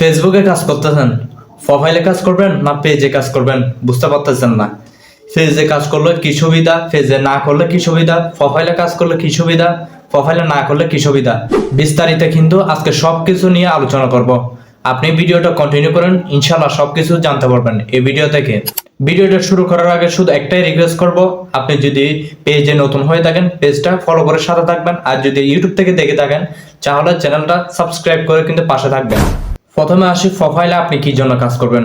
ফেসবুকে কাজ করতেছেন, প্রোফাইলে কাজ করবেন না পেজে কাজ করবেন? বুঝতে পারতেছেন না। ফেজে কাজ করলে কি সুবিধা? ফেজে না করলে কি সুবিধা? প্রোফাইলে কাজ করলে কি সুবিধা? প্রোফাইলে না করলে কি সুবিধা? বিস্তারিত কিন্তু আজকে সব কিছু নিয়ে আলোচনা করব। আপনি ভিডিওটা কন্টিনিউ করেন ইনশাল্লাহ সব কিছু জানতে পারবেন এই ভিডিও থেকে। ভিডিওটা শুরু করার আগে শুধু একটাই রিকোয়েস্ট করব, আপনি যদি পেজে নতুন হয়ে থাকেন, পেজটা ফলো করে সাথে থাকবেন। আর যদি ইউটিউব থেকে দেখে থাকেন, তাহলে চ্যানেলটা সাবস্ক্রাইব করে কিন্তু পাশে থাকবেন। প্রথমে আসি প্রোফাইলে আপনি কি জন্য কাজ করবেন।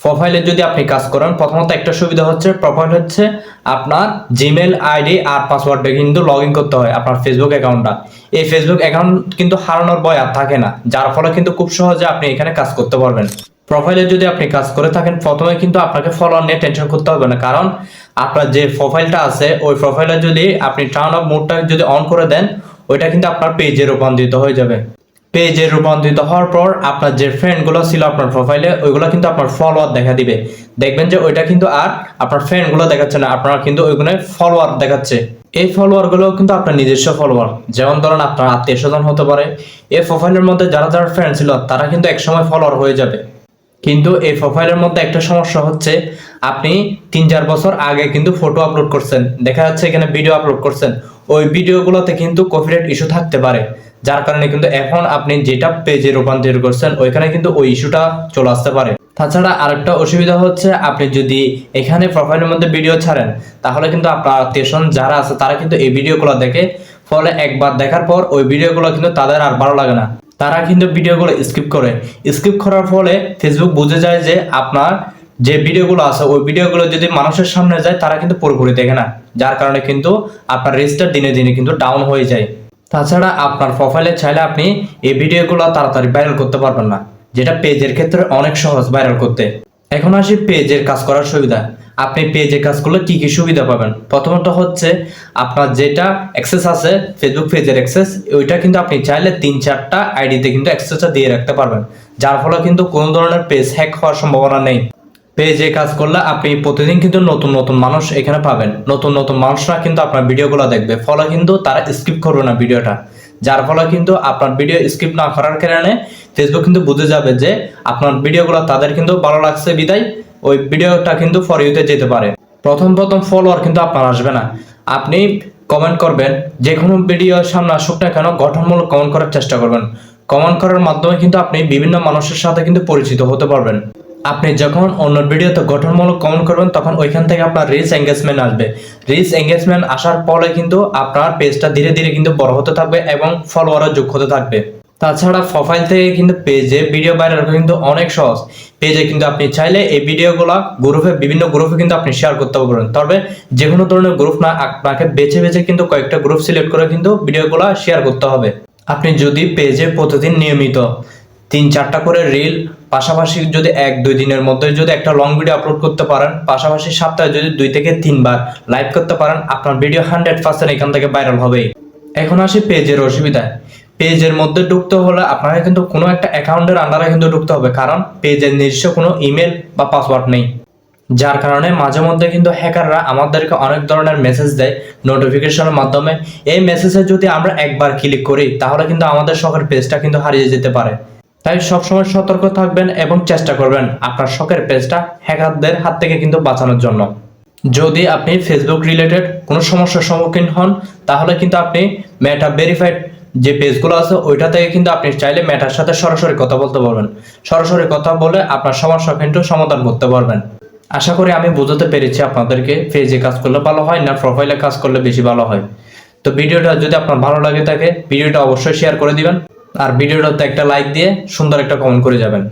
প্রোফাইলে যদি আপনি কাজ করেন, প্রথমত একটা সুবিধা হচ্ছে প্রোফাইল হচ্ছে আপনার জিমেল আইডি আর পাসওয়ার্ডে কিন্তু লগ ইন করতে হয় আপনার ফেসবুক অ্যাকাউন্টটা এই ফেসবুক অ্যাকাউন্ট কিন্তু হারানোর ভয় আর থাকে না, যার ফলে কিন্তু খুব সহজে আপনি এখানে কাজ করতে পারবেন। প্রোফাইলে যদি আপনি কাজ করে থাকেন, প্রথমে কিন্তু আপনাকে ফলোয়ার নিয়ে টেনশন করতে হবে না, কারণ আপনার যে প্রোফাইলটা আছে, ওই প্রোফাইলে যদি আপনি টার্ন অফ মোডটা যদি অন করে দেন, ওইটা কিন্তু আপনার পেজে রূপান্তরিত হয়ে যাবে। পেজে রূপান্তরিত হওয়ার পর আপনার যে ফ্রেন্ডগুলো ছিল আপনার প্রোফাইলে ওইগুলো কিন্তু আপনার ফলোয়ার দেখা দিবে। দেখবেন যে ওইটা কিন্তু আর আপনার ফ্রেন্ডগুলো দেখাচ্ছে না, আপনার কিন্তু ওইগুলো ফলোয়ার দেখাচ্ছে। এই ফলোয়ারগুলো কিন্তু আপনার নিজস্ব ফলোয়ার যেমন ধরেন আপনার আত্মীয় স্বজন হতে পারে, এই প্রোফাইলের মধ্যে যারা যারা ফ্রেন্ড ছিল, তারা কিন্তু একসময় ফলোয়ার হয়ে যাবে। কিন্তু এই প্রোফাইলের মধ্যে একটা সমস্যা হচ্ছে, আপনি তিন চার বছর আগে কিন্তু ফটো আপলোড করছেন। দেখা যাচ্ছে এখানে ভিডিও আপলোড করছেন। ওই ভিডিওগুলোতে কিন্তু কপিরাইট ইস্যু থাকতে পারে। যার কারণে কিন্তু এখন আপনি যেটা পেজে রূপান্তরিত করছেন, ওইখানে কিন্তু ওই ইস্যুটা চলে আসতে পারে। তাছাড়া আরেকটা অসুবিধা হচ্ছে, আপনি যদি এখানে প্রোফাইলের মধ্যে ভিডিও ছাড়েন, তাহলে কিন্তু আপনার আত্মীয়স্বজন যারা আছে, তারা কিন্তু এই ভিডিওগুলো দেখে, ফলে একবার দেখার পর ওই ভিডিওগুলো কিন্তু তাদের আর ভালো লাগে না। তারা কিন্তু ভিডিওগুলো স্কিপ করে। স্কিপ করার ফলে ফেসবুক বুঝে যায় যে আপনার যে ভিডিওগুলো আছে, ওই ভিডিওগুলো যদি মানুষের সামনে যায়, তারা কিন্তু পুরোপুরি দেখে না। যার কারণে কিন্তু আপনার রেজিস্টার দিনে দিনে কিন্তু ডাউন হয়ে যায়। তাছাড়া আপনার প্রোফাইলে চাইলে আপনি এই ভিডিওগুলো তাড়াতাড়ি ভাইরাল করতে পারবেন না, যেটা পেজের ক্ষেত্রে অনেক সহজ ভাইরাল করতে। এখন আসি পেজের কাজ করার সুবিধা। আপনি পেজে কাজ করলে কি কি সুবিধা পাবেন? প্রথমত হচ্ছে আপনার যেটা অ্যাক্সেস আছে ফেসবুক পেজের অ্যাক্সেস ওইটা কিন্তু আপনি চাইলে তিন চারটা আইডিতে কিন্তু অ্যাক্সেসটা দিয়ে রাখতে পারবেন। যার ফলে কিন্তু কোনো ধরনের পেজ হ্যাক হওয়ার সম্ভাবনা নেই। পেজে কাজ করলে আপনি প্রতিদিন কিন্তু নতুন নতুন মানুষ এখানে পাবেন। নতুন নতুন মানুষরা কিন্তু আপনার ভিডিওগুলো দেখবে। ফলে কিন্তু তারা স্কিপ করবে না ভিডিওটা। যার ফলে কিন্তু আপনার ভিডিও স্কিপ না করার কারণে ফেসবুক কিন্তু বুঝে যাবে যে আপনার ভিডিওগুলো তাদের কিন্তু ভালো লাগছে, বিদায়। ওই ভিডিওটা কিন্তু ফর ইউতে যেতে পারে। প্রথম প্রথম ফলোয়ার কিন্তু আপনার আসবে না। আপনি কমেন্ট করবেন, যে কোনো ভিডিও সামনে আসুক না কেন, গঠনমূলক কমেন্ট করার চেষ্টা করবেন। কমেন্ট করার মাধ্যমে কিন্তু আপনি বিভিন্ন মানুষের সাথে কিন্তু পরিচিত হতে পারবেন। আপনি যখন অন্য ভিডিওতে গঠনমূলক কমেন্ট করবেন, তখন ওইখান থেকে আপনার রিচ এঙ্গেজমেন্ট আসবে। রিচ এঙ্গেজমেন্ট আসার ফলে কিন্তু আপনার পেজটা ধীরে ধীরে কিন্তু বড় হতে থাকবে এবং ফলোয়ারও যোগ হতে থাকবে। তাছাড়া প্রোফাইল থেকে কিন্তু পেজে ভিডিও ভাইরাল কিন্তু অনেক সহজ। পেজে কিন্তু আপনি চাইলে এই ভিডিওগুলো গ্রুপে বিভিন্ন গ্রুপে কিন্তু আপনি শেয়ার করতে পারবেন। তবে যে কোনো ধরনের গ্রুপ না, আপনাকে বেছে বেছে কিন্তু কয়েকটা গ্রুপ সিলেক্ট করে কিন্তু ভিডিওগুলো শেয়ার করতে হবে। আপনি যদি পেজে প্রতিদিন নিয়মিত তিন চারটা করে রিল পাশাপাশি যদি এক, দুই দিনের মধ্যে যদি একটা লং ভিডিও আপলোড করতে পারেন, পাশাপাশি সপ্তাহে যদি দুই থেকে তিনবার লাইভ করতে পারেন, আপনার ভিডিও হান্ড্রেড পার্সেন্ট এখান থেকে ভাইরাল হবে এখন আসি পেজের অসুবিধা পেজের মধ্যে ঢুকতে হলে আপনাকে কিন্তু কোনো একটা অ্যাকাউন্টের আন্ডারে কিন্তু ঢুকতে হবে, কারণ পেজের নিজস্ব কোনো ইমেল বা পাসওয়ার্ড নেই। যার কারণে মাঝে মধ্যে কিন্তু হ্যাকাররা আমাদেরকে অনেক ধরনের মেসেজ দেয় নোটিফিকেশনের মাধ্যমে। এই মেসেজে যদি আমরা একবার ক্লিক করি, তাহলে কিন্তু আমাদের শখের পেজটা কিন্তু হারিয়ে যেতে পারে। তাই সবসময় সতর্ক থাকবেন এবং চেষ্টা করবেন আপনার শখের পেজটা হ্যাকারদের হাত থেকে কিন্তু বাঁচানোর জন্য। যদি আপনি ফেসবুক রিলেটেড কোনো সমস্যার সম্মুখীন হন, তাহলে কিন্তু আপনি মেটা ভেরিফাইড যে পেজগুলো আছে, ওইটা থেকে কিন্তু আপনি চাইলে মেটার সাথে সরাসরি কথা বলতে পারবেন। সরাসরি কথা বলে আপনার সমস্যা কিন্তু সমাধান করতে পারবেন। আশা করি আমি বোঝাতে পেরেছি আপনাদেরকে পেজে কাজ করলে ভালো হয়, না প্রোফাইলে কাজ করলে বেশি ভালো হয়। তো ভিডিওটা যদি আপনার ভালো লাগে থাকে, ভিডিওটা অবশ্যই শেয়ার করে দিবেন। আর ভিডিওটাতে একটা লাইক দিয়ে সুন্দর একটা কমেন্ট করে যাবেন।